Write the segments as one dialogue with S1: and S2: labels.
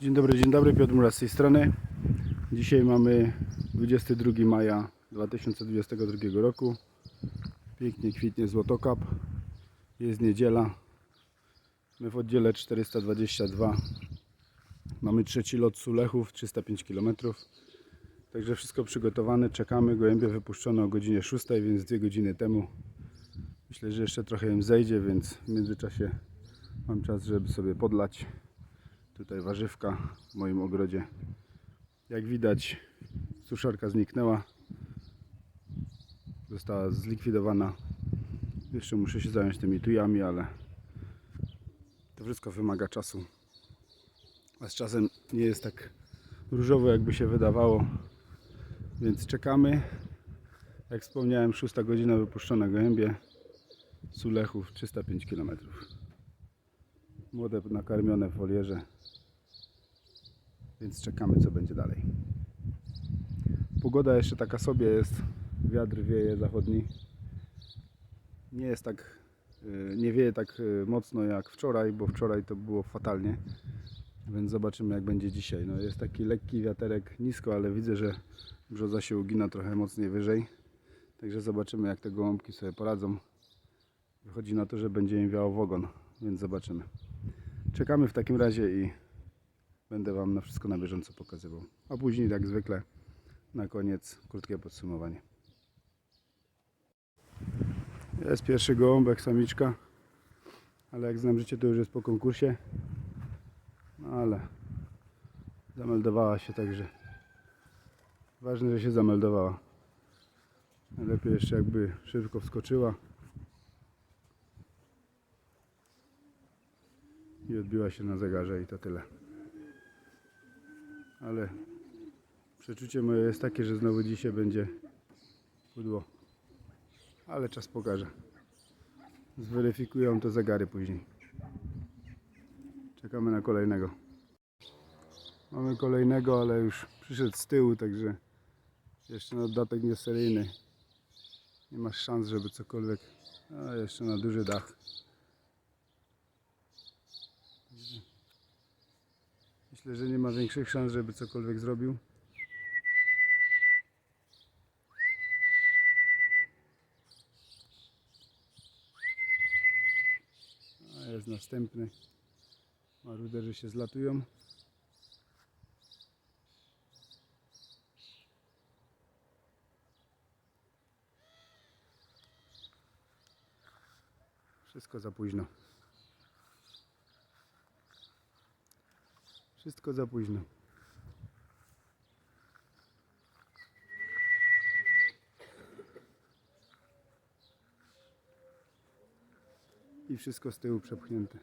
S1: Dzień dobry, dzień dobry, Piotr Mura z tej strony. Dzisiaj mamy 22 maja 2022 roku. Pięknie kwitnie złotokap. Jest niedziela. My w oddziale 422 mamy trzeci lot Sulechów, 305 km. Także wszystko przygotowane, czekamy. Gołębie wypuszczono o godzinie 6, więc dwie godziny temu. Myślę, że jeszcze trochę im zejdzie, więc w międzyczasie mam czas, żeby sobie podlać tutaj warzywka w moim ogrodzie. Jak widać, suszarka zniknęła. Została zlikwidowana. Jeszcze muszę się zająć tymi tujami, ale to wszystko wymaga czasu. A z czasem nie jest tak różowo, jakby się wydawało. Więc czekamy. Jak wspomniałem, 6 godzina wypuszczone gołębie. Sulechów 305 km. Młode nakarmione w wolierze. Więc czekamy co będzie dalej. Pogoda jeszcze taka sobie jest. Wiatr wieje zachodni. Nie jest tak, y, nie wieje tak y, mocno jak wczoraj, bo wczoraj to było fatalnie. Więc zobaczymy jak będzie dzisiaj. No jest taki lekki wiaterek nisko, ale widzę, że brzoza się ugina trochę mocniej wyżej. Także zobaczymy jak te gołąbki sobie poradzą. Wychodzi na to, że będzie im wiało w ogon, więc zobaczymy. Czekamy w takim razie i będę Wam na wszystko na bieżąco pokazywał. A później, jak zwykle, na koniec krótkie podsumowanie. Jest pierwszy gołąbek, samiczka, ale jak znam życie, to już jest po konkursie. No ale zameldowała się także. Ważne, że się zameldowała. Najlepiej jeszcze jakby szybko wskoczyła. I odbiła się na zegarze i to tyle. Ale przeczucie moje jest takie, że znowu dzisiaj będzie pudło. Ale czas pokaże. Zweryfikują to zegary później. Czekamy na kolejnego. Mamy kolejnego, ale już przyszedł z tyłu, także jeszcze na dodatek nieseryjny. Nie masz szans, żeby cokolwiek. A jeszcze na duży dach. Myślę, że nie ma większych szans, żeby cokolwiek zrobił. A jest następny. Maruderzy się zlatują. Wszystko za późno. Wszystko za późno. I wszystko z tyłu przepchnięte.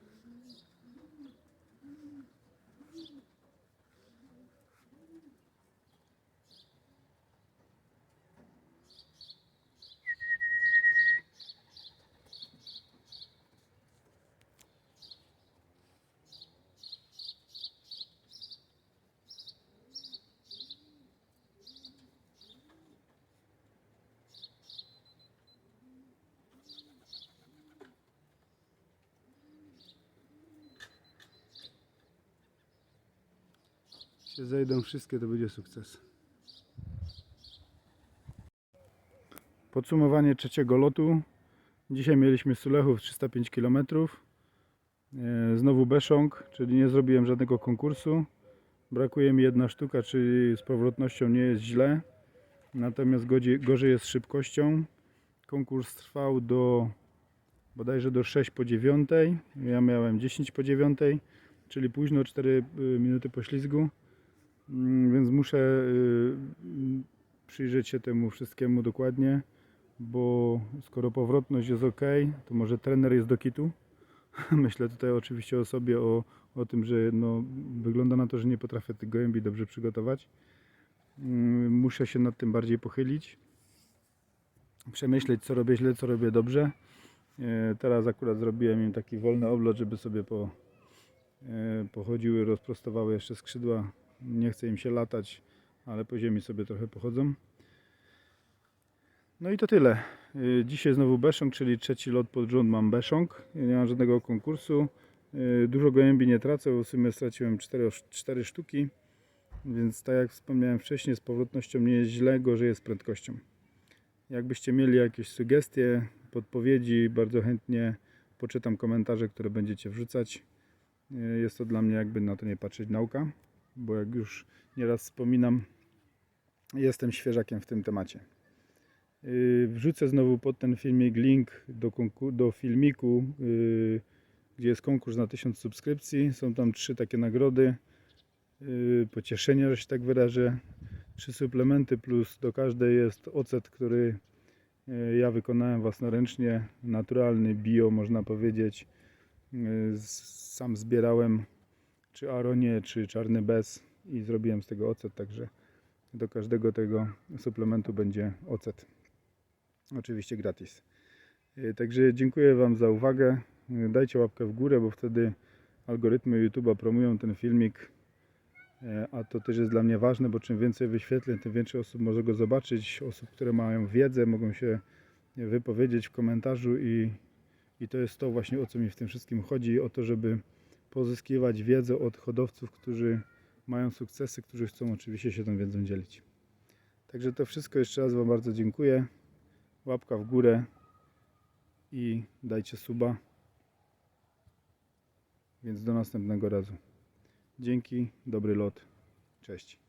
S1: Się zejdą wszystkie, to będzie sukces. Podsumowanie trzeciego lotu. Dzisiaj mieliśmy Sulechów 305 km. E, Znowu Beszong, czyli nie zrobiłem żadnego konkursu. Brakuje mi jedna sztuka, czyli z powrotnością nie jest źle. Natomiast gorzej jest z szybkością. Konkurs trwał do bodajże do 6 po 9. Ja miałem 10 po 9, czyli późno 4 minuty po ślizgu. Więc muszę y, mm, przyjrzeć się temu wszystkiemu dokładnie, bo skoro powrotność jest ok, to może trener jest do kitu. Myślę tutaj oczywiście o sobie, o, o tym, że no, wygląda na to, że nie potrafię tych gołębi dobrze przygotować. Mm, Muszę się nad tym bardziej pochylić, przemyśleć co robię źle, co robię dobrze. E, Teraz akurat zrobiłem im taki wolny oblot, żeby sobie po, e, pochodziły, rozprostowały jeszcze skrzydła. Nie chce im się latać, ale po ziemi sobie trochę pochodzą. No i to tyle. Y, Dzisiaj znowu Beszong, czyli trzeci lot pod rząd mam Beszong. Nie mam żadnego konkursu. Y, Dużo gołębi nie tracę, w sumie straciłem 4, 4 sztuki, więc tak jak wspomniałem wcześniej, z powrotnością nie jest źle, gorzej jest z prędkością. Jakbyście mieli jakieś sugestie, podpowiedzi, bardzo chętnie poczytam komentarze, które będziecie wrzucać. Y, Jest to dla mnie jakby na to nie patrzeć nauka, bo jak już nieraz wspominam, jestem świeżakiem w tym temacie. Yy, Wrzucę znowu pod ten filmik link do, do filmiku, yy, gdzie jest konkurs na 1000 subskrypcji. Są tam trzy takie nagrody. Yy, Pocieszenia, że się tak wyrażę. Trzy suplementy plus do każdej jest ocet, który ja wykonałem własnoręcznie. Naturalny, bio można powiedzieć. Sam zbierałem czy aronie, czy czarny bez i zrobiłem z tego ocet, także do każdego tego suplementu będzie ocet. Oczywiście gratis. Yy, Także dziękuję Wam za uwagę. Yy, Dajcie łapkę w górę, bo wtedy algorytmy YouTube'a promują ten filmik. Yy, A to też jest dla mnie ważne, bo czym więcej wyświetleń, tym więcej osób może go zobaczyć. Osób, które mają wiedzę, mogą się wypowiedzieć w komentarzu i, i to jest to właśnie o co mi w tym wszystkim chodzi. O to, żeby pozyskiwać wiedzę od hodowców, którzy mają sukcesy, którzy chcą oczywiście się tą wiedzą dzielić. Także to wszystko jeszcze raz Wam bardzo dziękuję. Łapka w górę i dajcie suba. Więc do następnego razu. Dzięki, dobry lot. Cześć.